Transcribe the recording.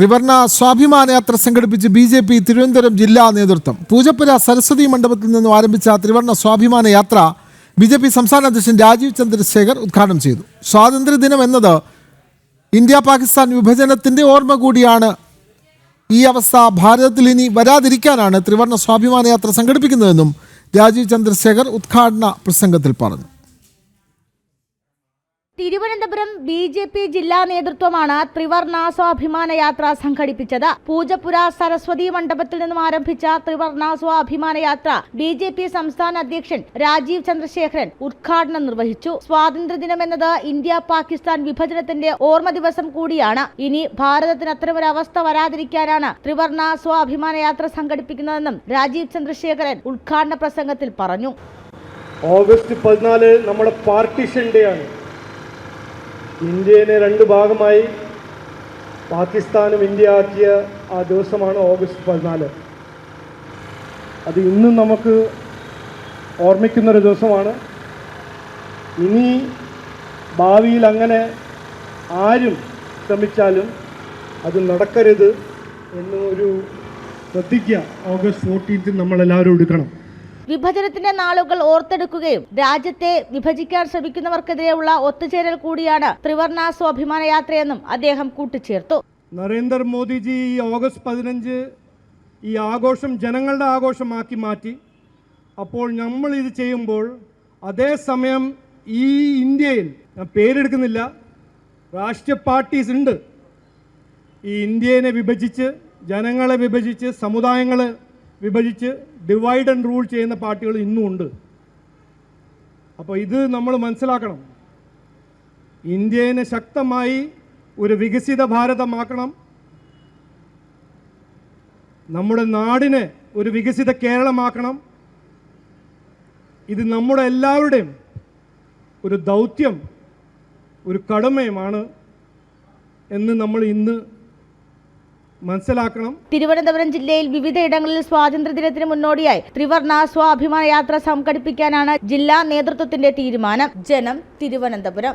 ത്രിവർണ സ്വാഭിമാന യാത്ര സംഘടിപ്പിച്ച് ബി ജെ പി തിരുവനന്തപുരം ജില്ലാ നേതൃത്വം. പൂജപ്പുര സരസ്വതി മണ്ഡപത്തിൽ നിന്നും ആരംഭിച്ച ത്രിവർണ സ്വാഭിമാന യാത്ര ബി ജെ പി സംസ്ഥാന അധ്യക്ഷൻ രാജീവ് ചന്ദ്രശേഖർ ഉദ്ഘാടനം ചെയ്തു. സ്വാതന്ത്ര്യദിനം എന്നത് ഇന്ത്യ പാകിസ്ഥാൻ വിഭജനത്തിന്റെ ഓർമ്മ കൂടിയാണ്. ഈ അവസ്ഥ ഭാരതത്തിൽ ഇനി വരാതിരിക്കാനാണ് ത്രിവർണ സ്വാഭിമാന യാത്ര സംഘടിപ്പിക്കുന്നതെന്നും രാജീവ് ചന്ദ്രശേഖർ ഉദ്ഘാടന പ്രസംഗത്തിൽ പറഞ്ഞു. തിരുവനന്തപുരം ബി ജെ പി ജില്ലാ നേതൃത്വമാണ് ത്രിവർണ സ്വാഭിമാന യാത്ര സംഘടിപ്പിച്ചത്. പൂജപ്പുര സരസ്വതി മണ്ഡപത്തിൽ നിന്നും ആരംഭിച്ച ത്രിവർണ സ്വാഭിമാന യാത്ര ബി ജെ പി സംസ്ഥാന അധ്യക്ഷൻ രാജീവ് ചന്ദ്രശേഖരൻ ഉദ്ഘാടനം നിർവഹിച്ചു. സ്വാതന്ത്ര്യദിനം എന്നത് ഇന്ത്യ പാകിസ്ഥാൻ വിഭജനത്തിന്റെ ഓർമ്മ ദിവസം കൂടിയാണ്. ഇനി ഭാരതത്തിന് അത്തരമൊരു അവസ്ഥ വരാതിരിക്കാനാണ് ത്രിവർണ സ്വാഭിമാന യാത്ര സംഘടിപ്പിക്കുന്നതെന്നും രാജീവ് ചന്ദ്രശേഖരൻ ഉദ്ഘാടന പ്രസംഗത്തിൽ പറഞ്ഞു. ഓഗസ്റ്റ് പതിനാല് നമ്മുടെ പാർട്ടിഷൻ ഡേ ആണ്. ഇന്ത്യനെ രണ്ട് ഭാഗമായി പാകിസ്ഥാനും ഇന്ത്യ ആക്കിയ ആ ദിവസമാണ് ഓഗസ്റ്റ് പതിനാല്. അത് ഇന്നും നമുക്ക് ഓർമ്മിക്കുന്നൊരു ദിവസമാണ്. ഇനി ഭാവിയിൽ അങ്ങനെ ആരും ശ്രമിച്ചാലും അത് നടക്കരുത് എന്നൊരു പ്രതിജ്ഞ ഓഗസ്റ്റ് ഫോർട്ടീൻത്തിന് നമ്മളെല്ലാവരും എടുക്കണം. വിഭജനത്തിന്റെ നാളുകൾ ഓർത്തെടുക്കുകയും രാജ്യത്തെ വിഭജിക്കാൻ ശ്രമിക്കുന്നവർക്കെതിരെയുള്ള ഒത്തുചേരൽ കൂടിയാണ് ത്രിവർണ സ്വാഭിമാന യാത്രയെന്നും അദ്ദേഹം കൂട്ടിച്ചേർത്തു. നരേന്ദ്രമോദിജി ഈ ഓഗസ്റ്റ് പതിനഞ്ച് ഈ ആഘോഷം ജനങ്ങളുടെ ആഘോഷമാക്കി മാറ്റി. അപ്പോൾ നമ്മൾ ഇത് ചെയ്യുമ്പോൾ അതേസമയം ഈ ഇന്ത്യയിൽ ഞാൻ പേരെടുക്കുന്നില്ല രാഷ്ട്രീയ പാർട്ടീസ് ഉണ്ട്. ഈ ഇന്ത്യനെ വിഭജിച്ച് ജനങ്ങളെ വിഭജിച്ച് സമുദായങ്ങളെ വിഭജിച്ച് ഡിവൈഡ് ആൻഡ് റൂൾ ചെയ്യുന്ന പാർട്ടികൾ ഇന്നും ഉണ്ട്. അപ്പോൾ ഇത് നമ്മൾ മനസ്സിലാക്കണം. ഇന്ത്യനെ ശക്തമായി ഒരു വികസിത ഭാരതമാക്കണം. നമ്മുടെ നാടിനെ ഒരു വികസിത കേരളമാക്കണം. ഇത് നമ്മുടെ എല്ലാവരുടെയും ഒരു ദൗത്യം ഒരു കടമയുമാണ് എന്ന് നമ്മൾ ഇന്ന് മനസ്സിലാക്കണം. തിരുവനന്തപുരം ജില്ലയിൽ വിവിധ വിവിധയിടങ്ങളിൽ സ്വാതന്ത്ര്യദിനത്തിന് മുന്നോടിയായി ത്രിവർണ സ്വാഭിമാന യാത്ര സംഘടിപ്പിക്കാനാണ് ജില്ലാ നേതൃത്വത്തിന്റെ തീരുമാനം. ജനം തിരുവനന്തപുരം.